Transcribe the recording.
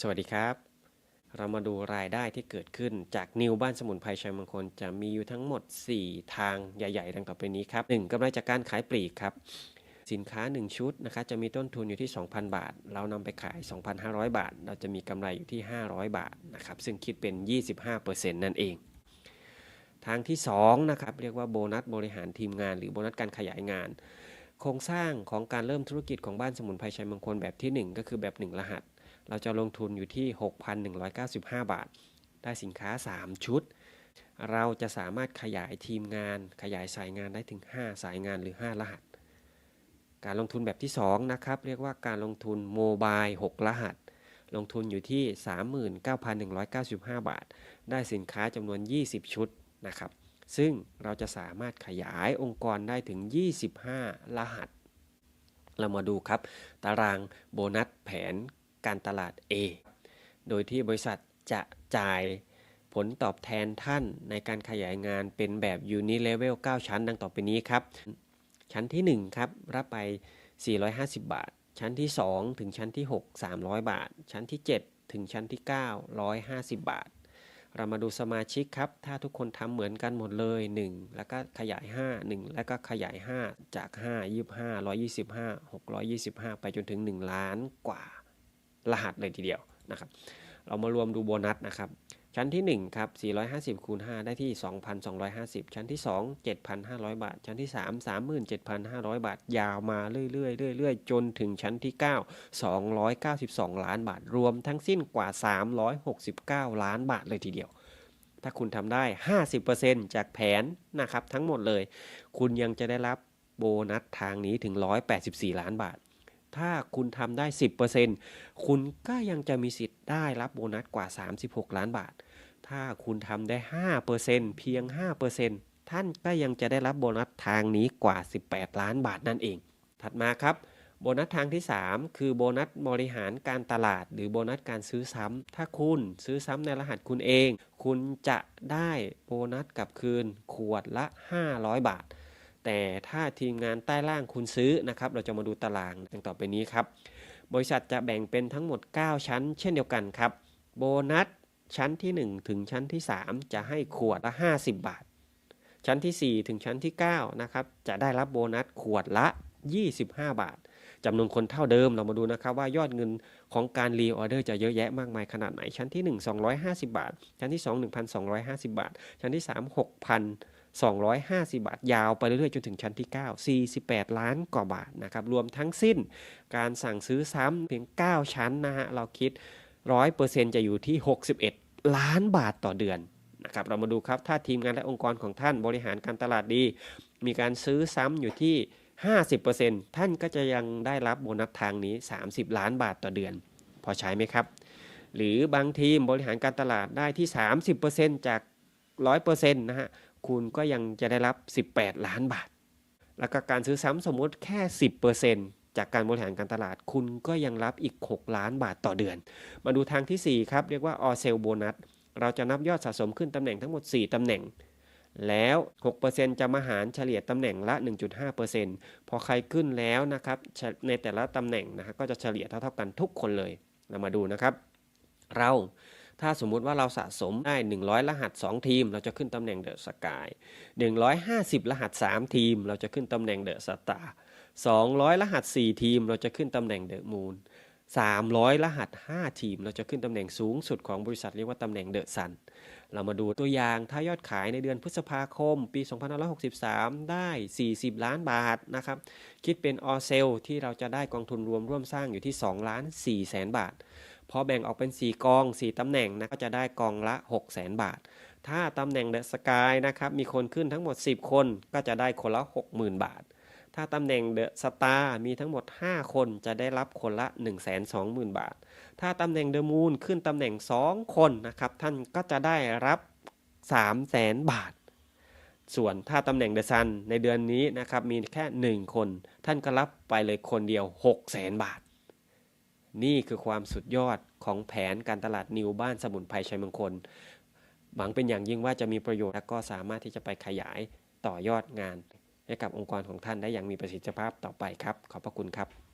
สวัสดีครับ เรามาดูรายได้ที่เกิดขึ้นจากนิวบ้านสมุนไพรชัยมงคล จะมีอยู่ทั้งหมด 4 ทางใหญ่ ๆ ดังต่อไปนี้ครับ 1. กำไรจากการขายปลีกครับ สินค้า 1 ชุดนะคะจะมีต้นทุนอยู่ที่ 2,000 บาท เรานำไปขาย 2,500 บาท เราจะมีกำไรอยู่ที่ 500 บาทนะครับซึ่งคิดเป็น 25%นั่นเอง ทางที่2นะครับเรียกว่าโบนัสบริหารทีมงาน หรือโบนัสการขยายงาน โครงสร้างของการเริ่มธุรกิจของบ้านสมุนไพรชัยมงคลแบบที่ 1 ก็คือแบบ 1 รหัส เราจะลงทุนอยู่ที่ 6,195 บาท ได้สินค้า 3 ชุด เราจะสามารถขยายทีมงาน ขยายสายงานได้ถึง 5 สายงานหรือ 5 รหัส การลงทุนแบบที่ 2 นะครับ เรียกว่าการลงทุนโมบาย6รหัส ลงทุนอยู่ที่ 39,195 บาท ได้สินค้าจำนวน 20 ชุดนะครับ ซึ่งเราจะสามารถขยายองค์กรได้ถึง 25 รหัส เรามาดูครับ ตารางโบนัสแผน การตลาด A โดยที่บริษัทจะจ่ายผลตอบแทนท่านในการขยายงานเป็นแบบ Unilevel 9 ชั้น ดังต่อไปนี้ครับ ชั้นที่ 1 ครับ รับไป 450 บาท ชั้นที่ 2 ถึงชั้นที่ 6 300 บาท ชั้นที่ 7 ถึงชั้นที่ 9 150 บาท เรามาดูสมาชิกครับ ถ้าทุกคนทำเหมือนกันหมดเลย 1 แล้วก็ขยาย 5 1 แล้วก็ขยาย 5 จาก 5 25 125 625 ไปจนถึง 1 ล้านกว่า รหัสเลยทีเดียวนะครับ เรามารวมดูโบนัสนะครับ ชั้นที่ 1 ครับ 450 คูณ 5 ได้ที่ 2,250 ชั้นที่ 2 7,500 บาท ชั้นที่ 3 37,500 บาท ยาวมาเรื่อยๆเรื่อยๆ จนถึงชั้นที่ 9 292 ล้านบาท รวมทั้งสิ้นกว่า 369 ล้านบาทเลยทีเดียวถ้าคุณทำได้ 50%จากแผนนะครับทั้งหมดเลย คุณยังจะได้รับโบนัสทางนี้ถึง 184 ล้านบาท ถ้าคุณทำได้ 10%คุณก็ยังจะมีสิทธิ์ได้รับโบนัสกว่า 36 ล้านบาท ถ้าคุณทำได้ 5%เพียง 5%ท่านก็ยังจะได้รับโบนัสทางนี้กว่า 18 ล้านบาทนั่นเอง ถัดมาครับโบนัสทางที่ 3 คือโบนัสบริหารการตลาด หรือโบนัสการซื้อซ้ำถ้าคุณซื้อซ้ำในรหัสคุณเอง คุณจะได้โบนัสกลับคืนขวดละ 500 บาท แต่ถ้าทีมงานใต้ล่างคุณซื้อนะครับ เราจะมาดูตารางดังต่อไปนี้ครับ บริษัทจะแบ่งเป็นทั้งหมด 9 ชั้น เช่นเดียวกันครับ โบนัสชั้นที่ 1 ถึงชั้นที่ 3 จะให้ขวดละ 50 บาท ชั้นที่ 4 ถึงชั้นที่9นะครับ จะได้รับโบนัสขวดละ 25 บาทจำนวนคนเท่าเดิมเรามาดูนะครับว่ายอดเงินของการรีออเดอร์จะเยอะแยะมากมายขนาดไหน ชั้นที่ 1 250 บาท ชั้นที่ 2 1,250 บาท ชั้นที่ 3 250 บาท ยาวไปเรื่อยๆ จนถึงชั้นที่ 9 48 ล้านกว่าบาทนะครับรวมทั้งสิ้นการสั่งซื้อซ้ำเพียง 9 ชั้นนะฮะเราคิด 100%จะอยู่ที่ 61 ล้านบาทต่อเดือนนะครับเรามาดูครับถ้าทีมงานและองค์กรของท่านบริหารการตลาดดี มีการซื้อซ้ำอยู่ที่ 50%ท่านก็จะยังได้รับโบนัสทางนี้ 30 ล้านบาทต่อเดือน พอใช้ไหมครับ หรือบางทีมบริหารการตลาดได้ที่ 30%จาก 100%นะฮะ คุณก็ยังจะได้รับ 18 ล้านบาท แล้วก็การซื้อซ้ำสมมติแค่ 10%จากการบริหารการตลาด คุณก็ยังรับอีก 6 ล้านบาทต่อเดือน มาดูทางที่ 4 ครับ เรียกว่า all sale bonus เราจะนับยอดสะสมขึ้นตำแหน่งทั้งหมด 4 ตำแหน่ง แล้ว 6%จะมาหารเฉลี่ยตำแหน่งละ 1.5%พอใครขึ้นแล้วนะครับ ในแต่ละตำแหน่งนะฮะก็จะเฉลี่ยเท่าๆกันทุกคนเลย เรามาดูนะครับ เรา ถ้าสมมุติว่าเราสะสมได้ 100 รหัส 2 ทีม เราจะขึ้นตำแหน่งเดอะสกาย150 รหัส 3 ทีม เราจะขึ้นตำแหน่งเดอะสตาร์200 รหัส 4 ทีม เราจะขึ้นตำแหน่งเดอะมูน300 รหัส 5 ทีม เราจะขึ้นตำแหน่งสูงสุดของบริษัทเรียกว่าตำแหน่งเดอะซัน เรามาดูตัวอย่างถ้ายอดขายในเดือนพฤษภาคม ปี 2563 ได้ 40 ล้านบาทนะครับ คิดเป็นออเซลที่เราจะได้กองทุนรวมร่วมสร้างอยู่ที่ 2 ล้าน4แสนบาท พอแบ่งออกเป็น 4 กอง 4 ตำแหน่งนะก็จะได้กองละ 6 0 0 0 0บาท ถ้าตำแหน่งเดอะสกายนะครับมีคนขึ้นทั้งหมด 10 คนก็จะได้คนละ 60,000 บาท ถ้าตำแหน่งเดอะสตาร์มีทั้งหมด 5 คนจะได้รับคนละ 120,000 บาท ถ้าตำแหน่งเดอะมูนขึ้นตำแหน่ง 2 คนนะครับท่านก็จะได้รับ 300,000บาทส่วนถ้าตำแหน่งเดอะซันในเดือนนี้นะครับมีแค่ 1 คน ท่านก็รับไปเลยคนเดียว 600,000 บาท นี่คือความสุดยอดของแผนการตลาดนิวบ้านสมุนไพรชัยมงคล หวังเป็นอย่างยิ่งว่าจะมีประโยชน์และก็สามารถที่จะไปขยายต่อยอดงาน ให้กับองค์กรของท่านได้อย่างมีประสิทธิภาพต่อไปครับ ขอบพระคุณครับ